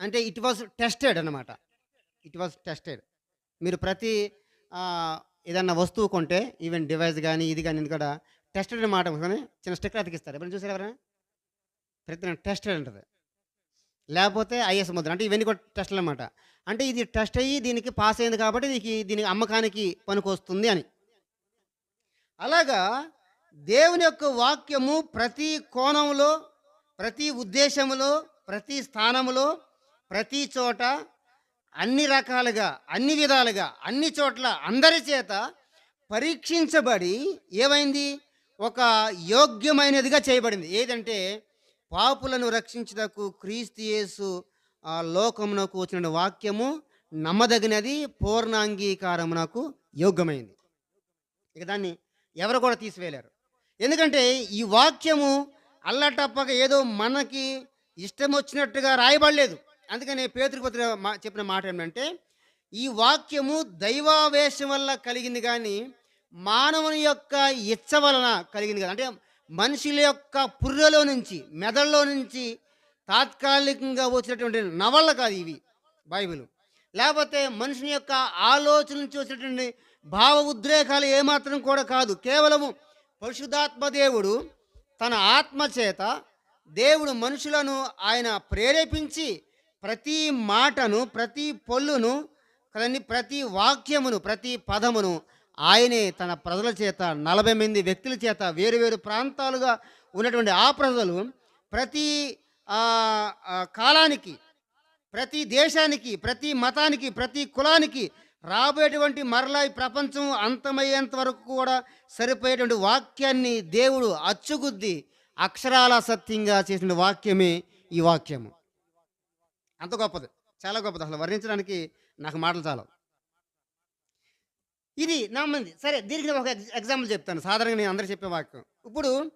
అంటే it was tested అనమాట it was tested. మీరు ప్రతి ఏదన్నా వస్తువు కొంటే ఈవెన్ డివైస్ కానీ ఇది కానీ ఇది కూడా టెస్టెడ్ మాట కానీ చిన్న స్టిక్కర్ అతికిస్తారు ఎప్పుడైనా చూసారు ఎవరైనా? ప్రతి టెస్టెడ్ ఉంటుంది. లేకపోతే ఐఎస్ ముద్ర అంటే ఇవన్నీ కూడా టెస్ట్లు అనమాట అంటే ఇది టెస్ట్ అయ్యి దీనికి పాస్ అయింది కాబట్టి దీనికి దీనికి అమ్మకానికి పనికొస్తుంది అని. అలాగా దేవుని యొక్క వాక్యము ప్రతి కోణంలో ప్రతి ఉద్దేశంలో ప్రతి స్థానములో ప్రతి చోట అన్ని రకాలుగా అన్ని విధాలుగా అన్ని చోట్ల అందరి చేత పరీక్షించబడి ఏమైంది? ఒక యోగ్యమైనదిగా చేయబడింది. ఏదంటే పాపులను రక్షించుటకు క్రీస్తుయేసు లోకమునకు వచ్చిన వాక్యము నమ్మదగినది పూర్ణాంగీకారమునకు యోగ్యమైంది. ఇక దాన్ని ఎవరు కూడా తీసివేయలేరు. ఎందుకంటే ఈ వాక్యము అల్లటప్పక ఏదో మనకి ఇష్టం వచ్చినట్టుగా రాయబడలేదు. అందుకని పేతృపత్ర మా చెప్పిన మాట ఏంటంటే ఈ వాక్యము దైవావేశం వల్ల కలిగింది కానీ మానవుని యొక్క ఇచ్చ వలన కలిగింది కదా. అంటే మనుషుల యొక్క పుర్రెలో నుంచి మెదడులో నుంచి తాత్కాలికంగా వచ్చినటువంటి నవళ్ళ కాదు ఇవి బైబిల్. లేకపోతే మనుషుని యొక్క ఆలోచన నుంచి వచ్చినటువంటి భావ ఉద్రేకాలు ఏమాత్రం కూడా కాదు. కేవలము పరిశుద్ధాత్మ దేవుడు తన ఆత్మ చేత దేవుడు మనుషులను ఆయన ప్రేరేపించి ప్రతి మాటను ప్రతి పొల్లును కదండి ప్రతి వాక్యమును ప్రతి పదమును ఆయనే తన ప్రజల చేత నలభై మంది వ్యక్తుల చేత వేరు వేరు ప్రాంతాలుగా ఉన్నటువంటి ఆ ప్రజలు ప్రతి కాలానికి ప్రతి దేశానికి ప్రతి మతానికి ప్రతి కులానికి రాబోయేటువంటి మరలా ఈ ప్రపంచం అంతమయ్యేంత వరకు కూడా సరిపోయేటువంటి వాక్యాన్ని దేవుడు అచ్చుగుద్ది అక్షరాల సత్యంగా చేసిన వాక్యమే ఈ వాక్యము. అంత గొప్పది. చాలా గొప్పది. అసలు వర్ణించడానికి నాకు మాటలు చాలా ఇది నమ్మంది సరే దీనికి ఒక ఎగ్జాంపుల్ చెప్తాను. సాధారణంగా నేను అందరూ చెప్పే వాక్యం. ఇప్పుడు